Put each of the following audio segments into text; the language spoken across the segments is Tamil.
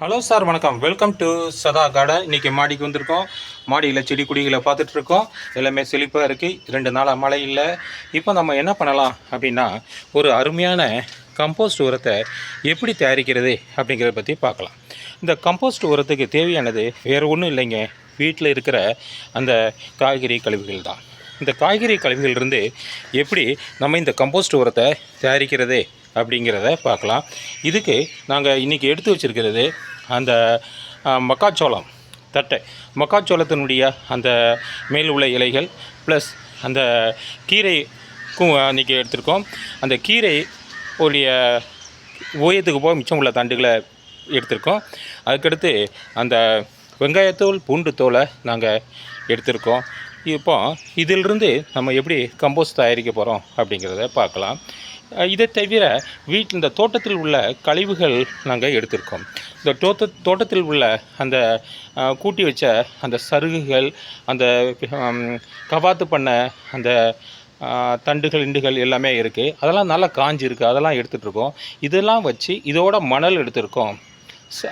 ஹலோ சார் வணக்கம். வெல்கம் டு சதா கார்டன் இன்னைக்கு மாடிக்கு வந்திருக்கோம். மாடியில் செடி கொடிகளை பார்த்துட்டு இருக்கோம் எல்லாமே செழிப்பாக இருக்குது ரெண்டு நாளாக மழை இல்லை. இப்போ நம்ம என்ன பண்ணலாம் அப்படின்னா ஒரு அருமையான கம்போஸ்ட் உரத்தை எப்படி தயாரிக்கிறது அப்படிங்கிறத பற்றி பார்க்கலாம். இந்த கம்போஸ்ட் உரத்துக்கு தேவையானது வேறு ஒன்றும் இல்லைங்க. வீட்டில் இருக்கிற அந்த காய்கறி கழிவுகள் தான். இந்த காய்கறி கழிவுகளிலிருந்து எப்படி நம்ம இந்த கம்போஸ்ட் உரத்தை தயாரிக்கிறது அப்படிங்கிறத பார்க்கலாம். இதுக்கு நாங்கள் இன்றைக்கி எடுத்து வச்சுருக்கிறது அந்த மக்காச்சோளம் தட்டை. மக்காச்சோளத்தினுடைய அந்த மேல் உள்ள இலைகள் ப்ளஸ் அந்த கீரைக்கும் இன்றைக்கி எடுத்திருக்கோம். அந்த கீரை உடைய ஓயத்துக்கு போக மிச்சம் உள்ள தண்டுகளை எடுத்திருக்கோம். அதுக்கடுத்து அந்த வெங்காயத்தோல் பூண்டு தோலை நாங்கள் எடுத்திருக்கோம். இப்போ இதிலிருந்து நம்ம எப்படி கம்போஸ்ட் தயாரிக்க போகிறோம் அப்படிங்கிறத பார்க்கலாம். இதை தவிர வீட்டில் இந்த தோட்டத்தில் உள்ள கழிவுகள் நாங்கள் எடுத்திருக்கோம். இந்த தோட்ட தோட்டத்தில் உள்ள அந்த கூட்டி வச்ச அந்த சருகுகள் அந்த கவாத்து பண்ண அந்த தண்டுகள் இண்டுகள் எல்லாமே இருக்குது அதெல்லாம் நல்லா காஞ்சிருக்கு. அதெல்லாம் எடுத்துகிட்டு இருக்கோம். இதெல்லாம் வச்சு இதோட மணல் எடுத்திருக்கோம்.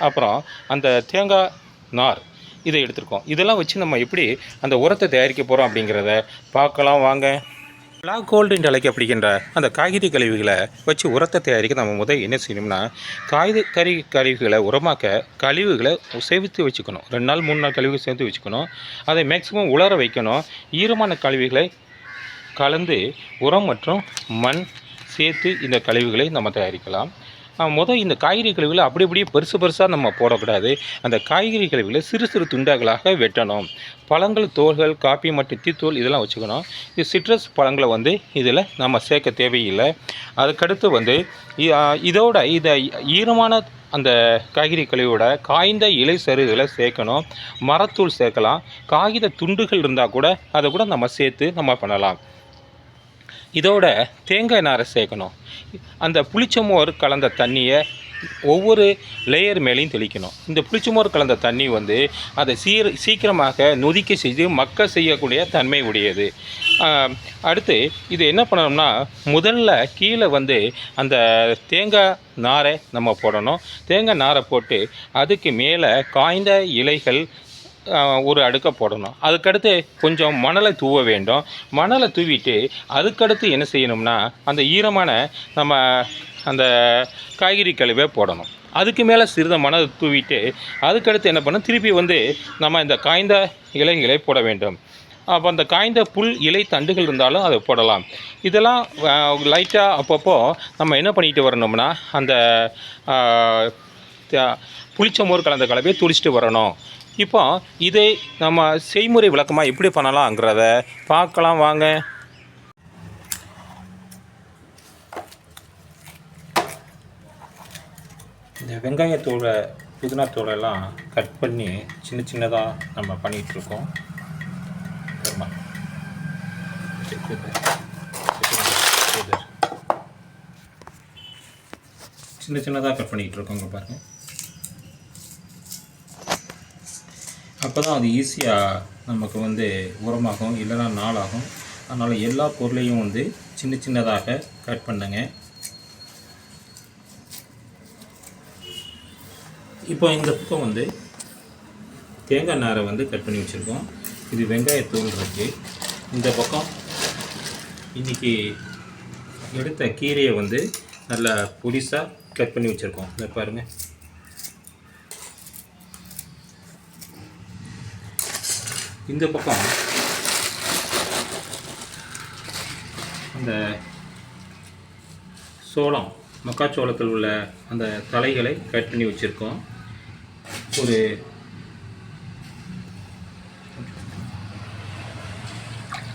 அப்புறம் அந்த தேங்காய் நார். இதை எடுத்திருக்கோம். இதெல்லாம் வச்சு நம்ம எப்படி அந்த உரத்தை தயாரிக்க போகிறோம் அப்படிங்கிறத பார்க்கலாம் வாங்க. பிளாக் கோல்டு என்று அழைக்கப்படுகின்ற அந்த காய்கறி கழிவுகளை வச்சு உரத்தை தயாரிக்க நம்ம முதல் என்ன செய்யணும்னா காய்கறி கழிவுகளை உரமாக்க கழிவுகளை சேவித்து வச்சுக்கணும். ரெண்டு நாள் மூணு நாள் கழிவுகள் சேர்த்து வச்சுக்கணும். அதை மேக்ஸிமம் உலர வைக்கணும். ஈரமான கழிவுகளை கலந்து உரம் மற்றும் மண் சேர்த்து இந்த கழிவுகளை நம்ம தயாரிக்கலாம். மொதல் இந்த காய்கறி கழிவுகளை அப்படி அப்படியே பெருசு பெருசாக நம்ம போடக்கூடாது. அந்த காய்கறி கழிவுகளை சிறு சிறு துண்டாக்களாக வெட்டணும். பழங்கள் தோல்கள் காப்பி மற்றும் டீத்தூள் இதெல்லாம் வச்சுக்கணும். இது சிட்ரஸ் பழங்களை வந்து இதில் நம்ம சேர்க்க தேவையில்லை. அதுக்கடுத்து வந்து இதோட இதை ஈரமான அந்த காய்கறி கழிவோட காய்ந்த இலை சருகுகளை சேர்க்கணும். மரத்தூள் சேர்க்கலாம். காகித துண்டுகள் இருந்தால் கூட அதை கூட நம்ம சேர்த்து நம்ம பண்ணலாம். இதோட தேங்காய் நாரை சேர்க்கணும். அந்த புளிச்சமோர் கலந்த தண்ணியை ஒவ்வொரு லேயர் மேலேயும் தெளிக்கணும். இந்த புளிச்சமோர் கலந்த தண்ணி வந்து அதை சீர் சீக்கிரமாக நொதிக்க செய்து மக்க செய்யக்கூடிய தன்மை உடையது. அடுத்து இது என்ன பண்ணணும்னா முதல்ல கீழே வந்து அந்த தேங்காய் நாரை நம்ம போடணும். தேங்காய் நாரை போட்டு அதுக்கு மேலே காய்ந்த இலைகள் ஒரு அடுக்கை போடணும். அதுக்கடுத்து கொஞ்சம் மணலை தூவ வேண்டும். மணலை தூவிட்டு அதுக்கடுத்து என்ன செய்யணும்னா அந்த ஈரமான நம்ம அந்த காய்கறி கழிவை போடணும். அதுக்கு மேலே சிறிது மணலை தூவிட்டு அதுக்கடுத்து என்ன பண்ணணும் திருப்பி வந்து நம்ம இந்த காய்ந்த இலைகளை போட வேண்டும். அப்போ அந்த காய்ந்த புல் இலை தண்டுகள் இருந்தாலும் அதை போடலாம். இதெல்லாம் லைட்டாக அப்பப்போ நம்ம என்ன பண்ணிட்டு வரணும்னா அந்த ஆஹ், புளிச்ச மோர் கலந்த கலவையை துளிச்சிட்டு வரணும். இப்போ இதை நம்ம செய்முறை விளக்கமாக எப்படி பண்ணலாங்கிறத பார்க்கலாம் வாங்க. இந்த வெங்காயத்தோலை புதினாத்தோலெல்லாம் கட் பண்ணி சின்ன சின்னதாக நம்ம பண்ணிகிட்டு இருக்கோம் சின்ன சின்னதாக கட் பண்ணிக்கிட்டு இருக்கோங்க பாருங்கள் அப்போ தான் அது ஈஸியாக நமக்கு வந்து உரமாகும் இல்லைன்னா நாளாகும். அதனால் எல்லா பொருளையும் வந்து சின்ன சின்னதாக கட் பண்ணுங்க. இப்போ இந்த பக்கம் வந்து தேங்காய் நாரை வந்து கட் பண்ணி வச்சுருக்கோம். இது வெங்காயத்தூள் இருக்குது இந்த பக்கம் இன்றைக்கி எடுத்த கீரையை வந்து நல்லா பொடிசாக கட் பண்ணி வச்சுருக்கோம். இதை பாருங்கள் இந்த பக்கம். அந்த சோளம் மக்காச்சோளத்தில் உள்ள அந்த தலைகளை கட் பண்ணி வச்சுருக்கோம். ஒரு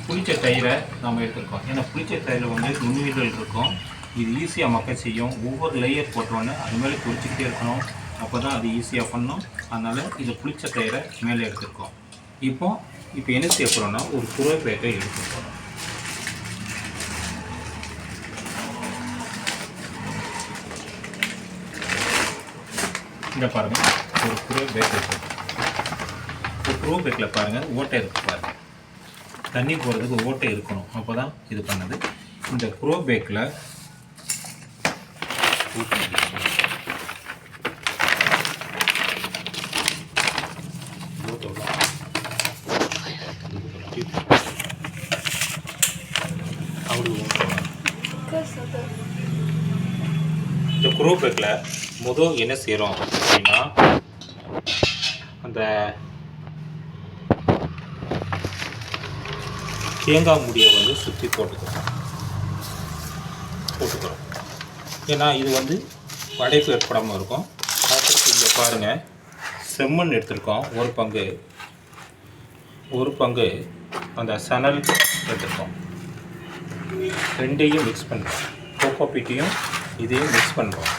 புளிச்ச தயிரை நாம் எடுத்துருக்கோம். ஏன்னா புளிச்ச தயிரில் வந்து நுண்ணுயிர்கள் இருக்கும். இது ஈஸியாக மக்க செய்யும். ஒவ்வொரு லேயர் போட்டோன்னே அது மேலே குறிச்சிக்கிட்டே இருக்கணும். அப்போ தான் அது ஈஸியாக பண்ணும். அதனால் இது புளிச்ச தயிரை மேலே எடுத்துருக்கோம். இப்போ இப்போ என்ன செய்ய போகிறோம்னா ஒரு குறை பேக்கை எடுத்து போகிறோம் இந்த பாருங்கள் ஒரு குரோ பேக் இருக்கு ஒரு குரோ பேக்கில் பாருங்கள் ஓட்டை இருக்கு பாருங்கள் தண்ணி போகிறதுக்கு ஓட்டை இருக்கணும். அப்போ தான் இது பண்ணுது. இந்த குரோ பேக்கில் பிரேக்கில் முதல் என்ன செய்கிறோம் அப்படின்னா அந்த தேங்காய் முடியை வந்து சுற்றி போட்டுக்கிறோம் போட்டுக்கிறோம் ஏன்னா இது வந்து வடைப்பு ஏற்படாமல் இருக்கும். அடுத்து இங்கே பாருங்கள் செம்மண் எடுத்திருக்கோம். ஒரு பங்கு. ஒரு பங்கு அந்த சணல் எடுத்திருக்கோம். ரெண்டையும் மிக்ஸ் பண்ணுறோம். கோகோ பீட்டையும் இதையும் மிக்ஸ் பண்ணுறோம்.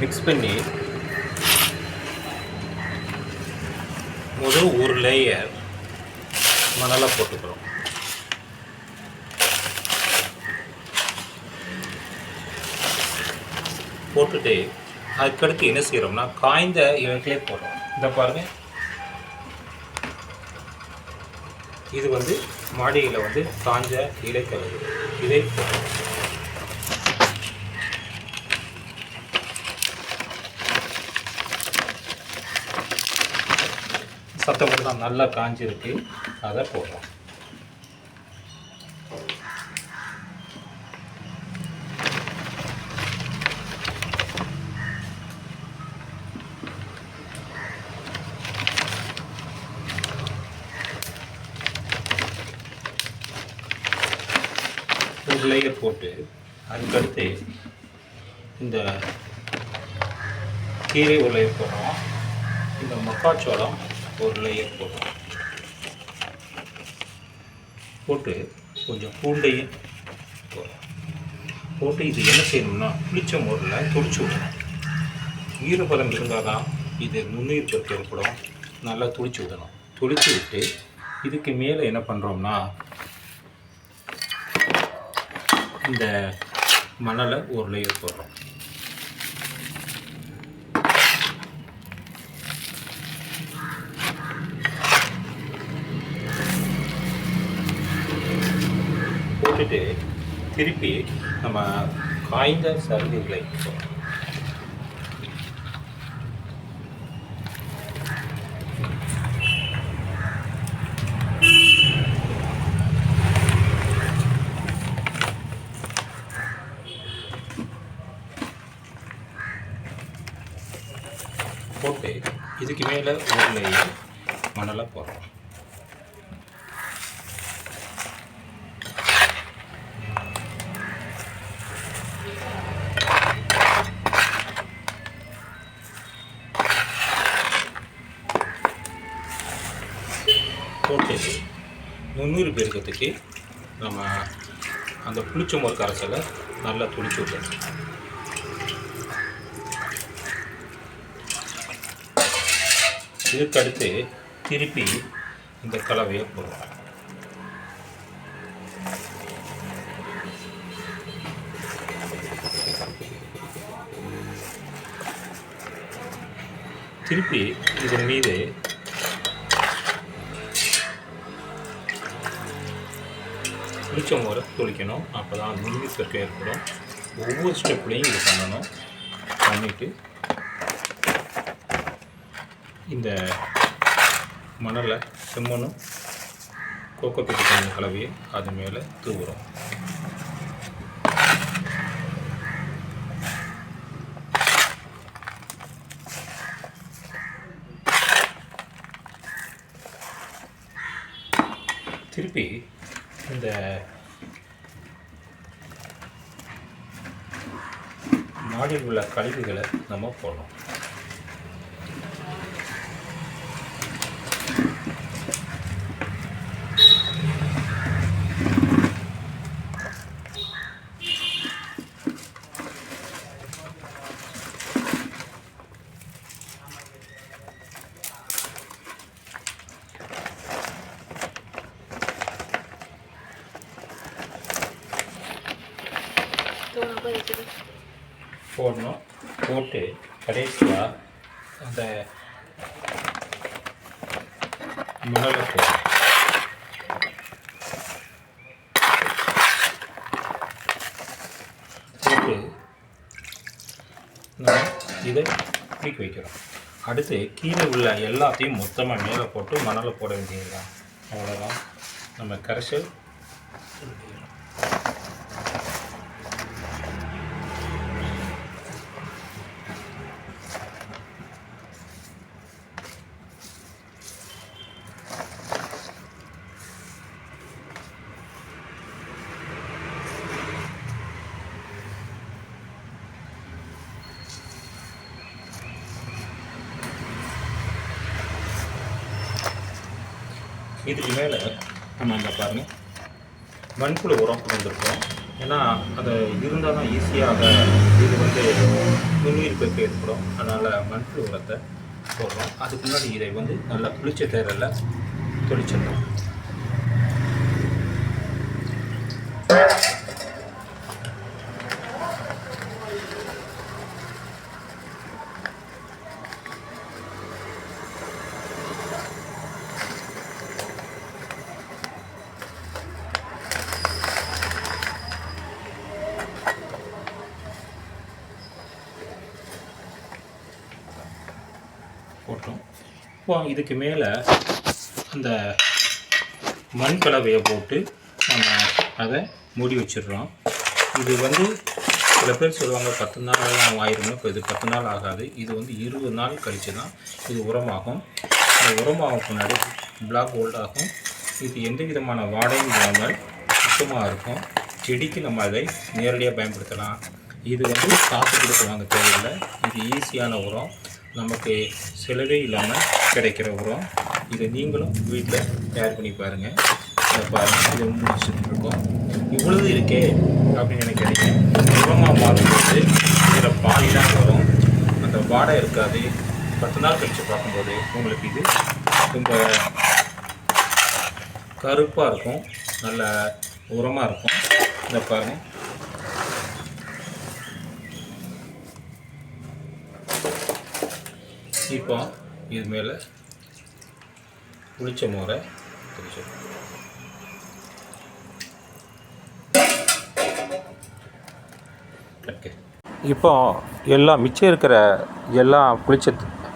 மிக்ஸ் பண்ணி முதல் ஒரு லேயர் மணலை போட்டுக்கிறோம். போட்டுட்டு அதுக்கடுத்து என்ன செய்கிறோம்னா காய்ந்த இவங்களே போடுறோம். இந்த பாருங்க. இது வந்து மாடியில் வந்து காஞ்ச இலைக்கழுகு. இதை போடுறோம் சத்தம் தான் நல்லா காஞ்சிருக்கு. அதை போடுறோம். ஒரு லேயர் போட்டு அதுக்கடுத்து இந்த கீரை ஒரு லேயர் போடுறோம். இந்த மக்காச்சோளம் ஒரு லேயர் போட்டோம் போட்டு கொஞ்சம் பூண்டையும் போட்டு இது என்ன செய்யணும்னா புளிச்ச மோரில் துடிச்சு விடணும். ஈரப்பதம் இருந்தால் தான் இது நுண்ணுயிர் பெருக்கு ஏற்படும். நல்லா துடிச்சு விடணும். துடிச்சு விட்டு இதுக்கு மேலே என்ன பண்ணுறோம்னா இந்த மணலை ஒரு லேயர் போடுறோம். போட்டுட்டு திருப்பி நம்ம காய்ந்த சருகுகளை போட்டு இதுக்கு மேலே ஊர்லேயே மணலாக போடுறோம் போட்டு முந்நூறு பெருக்கத்துக்கு நம்ம அந்த புளிச்ச மோர் கரைசலை நல்லா துளிச்சு விட்டோம். இதுக்கடுத்து திருப்பி இந்த கலவையை போடுவோம். திருப்பி இதன் மீது உச்சம் வர துளிக்கணும். அப்போ தான் நுண்ணுயிர் பெருக்கம் ஏற்படும். ஒவ்வொரு ஸ்டெப்லேயும் இது பண்ணணும். பண்ணிவிட்டு இந்த மணலை செம்மண்ணும் கோக்கோ பீட்டு கலவையை அது மேலே தூவுறோம் திருப்பி இந்த மாடியில் உள்ள கழிவுகளை நம்ம போடணும். போடணும். போட்டு கடைசியாக அந்த மணலை போடணும் போட்டு நம்ம இதை தூக்கி வைக்கிறோம். அடுத்து கீழே உள்ள எல்லாத்தையும் மொத்தமாக மேலே போட்டு மணலை போட வேண்டியதுதான். அவ்வளோதான் நம்ம கரைசல் இதுக்கு மேலே நம்ம இந்த பாருங்க. மண்புழு உரம் வந்திருக்கோம். ஏன்னா அது இருந்தால் தான் ஈஸியாக இது வந்து நுண்ணுயிர் பெருக்கு ஏற்படும். அதனால் மண்புழு உரத்தை போடுறோம். அதுக்கு முன்னாடி இதை வந்து நல்லா புளிச்ச தேரில் தொளிச்சிடணும் போட்டோம் இப்போ இதுக்கு மேலே அந்த மண் கலவையை போட்டு நம்ம அதை மூடி வச்சிடுறோம். இது வந்து சில பேர் சொல்லுவாங்க பத்து நாள் ஆயிரும் இப்போ இது பத்து நாள் ஆகாது. இது வந்து இருபது நாள் கழித்து தான் இது உரமாகும். இந்த உரமாகும் பின்னாடி பிளாக் கோல்ட் ஆகும். இது எந்த விதமான வாடையும் இல்லாமல் சுத்தமாக இருக்கும். செடிக்கு நம்ம அதை நேரடியாக பயன்படுத்தலாம். இது வந்து காசு கொடுக்கலாம் வாங்க தேவையில்லை. இது ஈஸியான உரம். நமக்கு செலவே இல்லாமல் கிடைக்கிற உரம். இதை நீங்களும் வீட்டில் தயார் பண்ணி பாருங்கள் இதை பாருங்கள் இது முடிச்சுட்டு இருக்கோம் இவ்வளவு இருக்கே அப்படின்னு நினைக்கிறீங்க உரமாக மாறும்போது இதில் பாதி தான் வரும். அந்த வாடை இருக்காது. பத்து நாள் கழித்து பார்க்கும்போது உங்களுக்கு இது ரொம்ப கருப்பாக இருக்கும். நல்ல உரமாக இருக்கும். இதை பாருங்கள் இப்போ இது மேலே. புளிச்ச மோரை தெளிச்சிடணும் ஓகே இப்போ எல்லாம் மிச்சம் இருக்கிற எல்லா புளிச்ச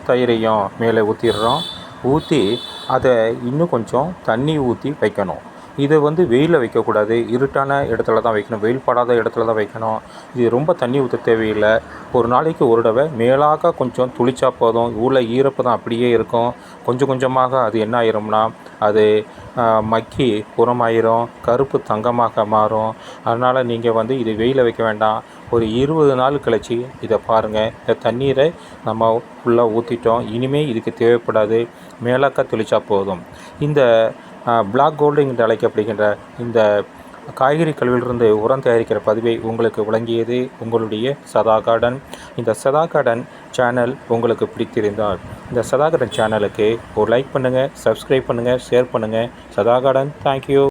தயிரையும் மேலே ஊற்றிடுறோம் ஊற்றி அதை இன்னும் கொஞ்சம் தண்ணி ஊற்றி வைக்கணும். இதை வந்து வெயிலில் வைக்கக்கூடாது. இருட்டான இடத்துல தான் வைக்கணும். வெயில் படாத இடத்துல தான் வைக்கணும். இது ரொம்ப தண்ணி ஊற்ற தேவையில்லை. ஒரு நாளைக்கு ஒரு தடவை மேலாக கொஞ்சம் துளிச்சா போதும். உள்ளே ஈரப்பு தான் அப்படியே இருக்கும். கொஞ்சம் கொஞ்சமாக அது என்ன ஆயிரும்னா அது மக்கி உரமாயிரும் கருப்பு தங்கமாக மாறும். அதனால் நீங்கள் வந்து இது வெயிலில் வைக்க வேண்டாம். ஒரு இருபது நாள் கழிச்சு இதை பாருங்கள் இந்த தண்ணீரை நம்ம ஃபுல்லாக ஊற்றிட்டோம் இனிமேல் இதுக்கு தேவைப்படாது. மேலாக்க தெளிச்சா போதும். இந்த பிளாக் கோல்டு என்று அழைக்கப்படுகின்ற இந்த காய்கறி கழிவிலிருந்து உரம் தயாரிக்கிற பதிவை உங்களுக்கு வழங்கியது உங்களுடைய சதா கார்டன் இந்த சதா கார்டன் சேனல் உங்களுக்கு பிடித்திருந்தால் இந்த சதா கார்டன் சேனலுக்கு ஒரு லைக் பண்ணுங்கள் சப்ஸ்கிரைப் பண்ணுங்கள் ஷேர் பண்ணுங்கள் சதா கார்டன் தேங்க்யூ